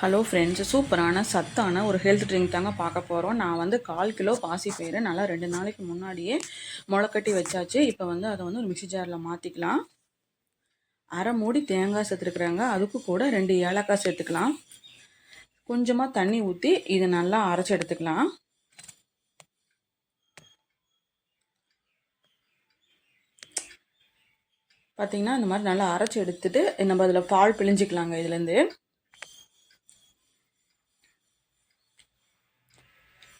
Hello friends சூப்பரான சத்தான ஒரு ஹெல்த் ட்ரிங்க் தாங்க பார்க்க போகிறோம் நான் வந்து கால் கிலோ பாசி பயிறு நல்லா ரெண்டு நாளைக்கு முன்னாடியே முளைக்கட்டி வச்சாச்சு. இப்போ வந்து அதை வந்து ஒரு மிக்சி ஜாரில் மாற்றிக்கலாம் அரை மூடி தேங்காய் சேர்த்துருக்குறாங்க. அதுக்கு கூட ரெண்டு ஏலக்காய் சேர்த்துக்கலாம். கொஞ்சமாக தண்ணி ஊற்றி இதை நல்லா அரைச்சி எடுத்துக்கலாம். பார்த்தீங்கன்னா இந்த மாதிரி நல்லா அரைச்சி எடுத்துட்டு நம்ம அதில் பால் பிழிஞ்சிக்கலாங்க இதுலேருந்து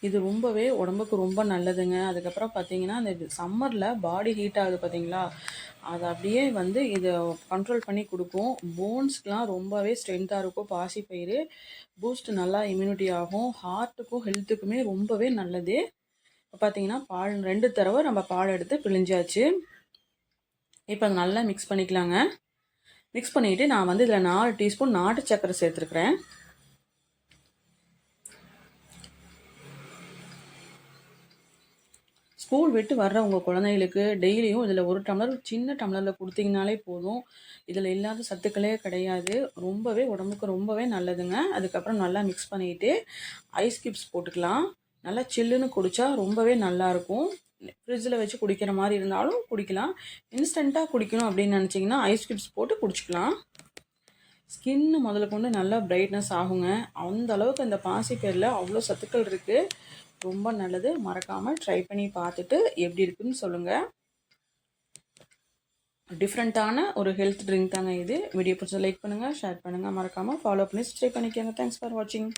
இது ரொம்பவே உடம்புக்கு ரொம்ப நல்லதுங்க. அதுக்கப்புறம் பார்த்தீங்கன்னா இந்த சம்மரில் பாடி ஹீட் ஆகுது பார்த்தீங்களா அதை அப்படியே வந்து இதை கண்ட்ரோல் பண்ணி கொடுக்கும். போன்ஸ்க்கெலாம் ரொம்பவே ஸ்ட்ரென்த்தாக இருக்கும். பாசிப்பயிறு பூஸ்ட் நல்லா இம்யூனிட்டி ஆகும். ஹார்ட்டுக்கும் ஹெல்த்துக்குமே ரொம்பவே நல்லது. இப்போ பார்த்தீங்கன்னா பால் ரெண்டு தடவை நம்ம பால் எடுத்து பிழிஞ்சாச்சு. இப்போ நல்லா மிக்ஸ் பண்ணிக்கலாங்க. மிக்ஸ் பண்ணிவிட்டு நான் வந்து இதில் நாலு டீஸ்பூன் நாட்டு சக்கரை சேர்த்துருக்குறேன். ஸ்கூல் விட்டு வர்ற உங்கள் குழந்தைகளுக்கு டெய்லியும் இதில் ஒரு டம்ளர் சின்ன டம்ளரில் கொடுத்தீங்கனாலே போதும். இதில் இல்லாத சத்துக்களே கிடையாது. ரொம்பவே உடம்புக்கு ரொம்பவே நல்லதுங்க. அதுக்கப்புறம் நல்லா மிக்ஸ் பண்ணிவிட்டு ஐஸ் கியூப்ஸ் போட்டுக்கலாம். நல்லா சில்லுன்னு குடித்தா ரொம்பவே நல்லாயிருக்கும் ஃப்ரிட்ஜில் வச்சு குடிக்கிற மாதிரி இருந்தாலும் குடிக்கலாம். இன்ஸ்டண்ட்டாக குடிக்கணும் அப்படின்னு நினச்சிங்கன்னா ஐஸ் கியூப்ஸ் போட்டு குடிச்சிக்கலாம். ஸ்கின்னு முதல்ல கொண்டு நல்லா பிரைட்னஸ் ஆகுங்க. அந்த அளவுக்கு இந்த பாசி பேரில் அவ்வளோ சத்துக்கள் இருக்குது ரொம்ப நல்லது. மறக்காமல் ட்ரை பண்ணி பார்த்துட்டு எப்படி இருக்குன்னு சொல்லுங்கள் டிஃப்ரெண்ட்டான ஒரு ஹெல்த் ட்ரிங்க் தாங்க இது. வீடியோ பிடிச்ச லைக் பண்ணுங்கள் ஷேர் பண்ணுங்கள் மறக்காமல் ஃபாலோ பண்ணி ஸ்டே பண்ணிக்கோங்க. தேங்க்ஸ் ஃபார் வாட்சிங்